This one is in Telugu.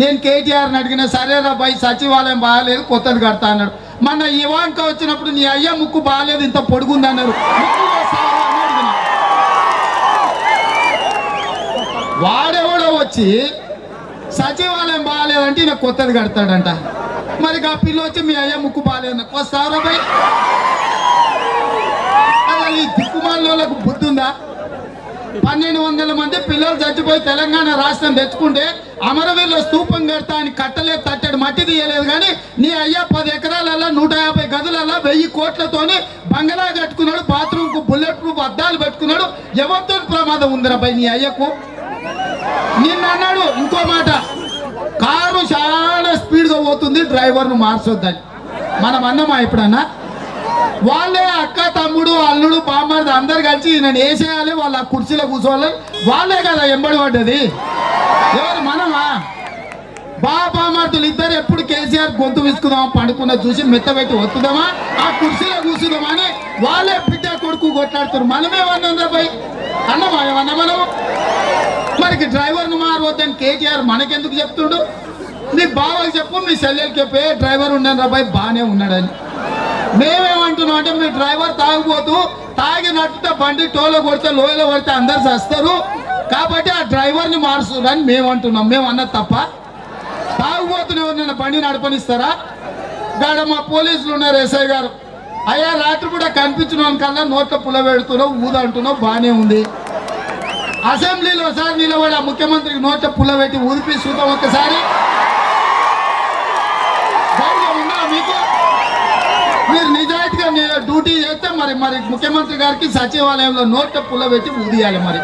నేను కేటీఆర్ని అడిగిన సరేరా బాయ్ సచివాలయం బాగాలేదు కొత్తది కడతా అన్నాడు. మన ఇవాంక వచ్చినప్పుడు నీ అయ్యా ముక్కు బాగాలేదు ఇంత పొడుగుంది అన్నారు. వాడెవడో వచ్చి సచివాలయం బాగాలేదంటే ఈయన కొత్తది కడతాడంట. మరి ఆ పిల్ల వచ్చి మీ అయ్యా ముక్కు బాగాలేదు వస్తారా బాయ్. అసలు ఈ దిక్కుమాలకు బుద్ధి ఉందా? పన్నెండు వందల మంది పిల్లలు చచ్చిపోయి తెలంగాణ రాష్ట్రం తెచ్చుకుంటే అమరవీరుల స్తూపం కడతా అని కట్టలేదు తట్టడు మట్టి తీయలేదు కానీ నీ అయ్యా పది ఎకరాలల్లో నూట యాభై గదులలో వెయ్యి కోట్లతోని బంగళా కట్టుకున్నాడు బాత్రూమ్కు బుల్లెట్ ప్రూఫ్ అద్దాలు పెట్టుకున్నాడు. ఎవరితో ప్రమాదం ఉందిరా పై నీ అయ్యకు? నిన్న అన్నాడు ఇంకో మాట కారు చాలా స్పీడ్గా పోతుంది డ్రైవర్ను మార్చొద్దని. మనం అన్నమా ఎప్పుడన్నా? వాళ్ళే ఆ తమ్ముడు అల్లుడు బామ్మది అందరు కలిసి నేను వేసేయాలి వాళ్ళ కుర్చీలో కూర్చోవాలి. వాళ్ళే కదా ఎంబడి పడ్డది. ఎవరు మనమా? బా బామార్తులు ఇద్దరు ఎప్పుడు కేసీఆర్ గొంతు విసుకుదామా పండుకున్న చూసి మెత్తబెట్టి వస్తుందామా ఆ కుర్చీలో కూర్చుదామా అని వాళ్ళే బిడ్డ కొడుకు కొట్లాడుతారు మనమే వన్నందా పై అన్నమా ఏమన్నా మనం మనకి డ్రైవర్ను మారవద్దని కేటీఆర్ మనకెందుకు చెప్తుండు? నీ బావకి చెప్పు మీ సెల్లెలకి చెప్పే. డ్రైవర్ ఉన్నాను రాబాయ్ బాగానే ఉన్నాడని. మేమేమంటున్నాం అంటే మీ డ్రైవర్ తాగిపోతూ తాగి నడిపితే బండి టోలో కొడితే లోయలో కొడితే అందరు చేస్తారు. కాబట్టి ఆ డ్రైవర్ని మారుస్తున్నారని మేము అంటున్నాం మేము అన్నది తప్ప? తాగుబోతున్న ఎవరినైనా బండి నడపనిస్తారా? గాడ మా పోలీసులు ఉన్నారు ఎస్ఐ గారు. అయ్యా రాత్రి కూడా కనిపించిన కన్నా నోట్ల పుల్ల పెడుతున్నావు ఊదంటున్నావు బాగానే ఉంది. అసెంబ్లీలో ఒకసారి నిలబడి ఆ ముఖ్యమంత్రికి నోట్ల పుల్ల పెట్టి ఊదిపి చూద్దాం ఒక్కసారి. డ్యూటీ చేస్తే మరి మరి ముఖ్యమంత్రి గారికి సచివాలయంలో నోట్ల పుల్ల పెట్టి ఊదియాలి మరి.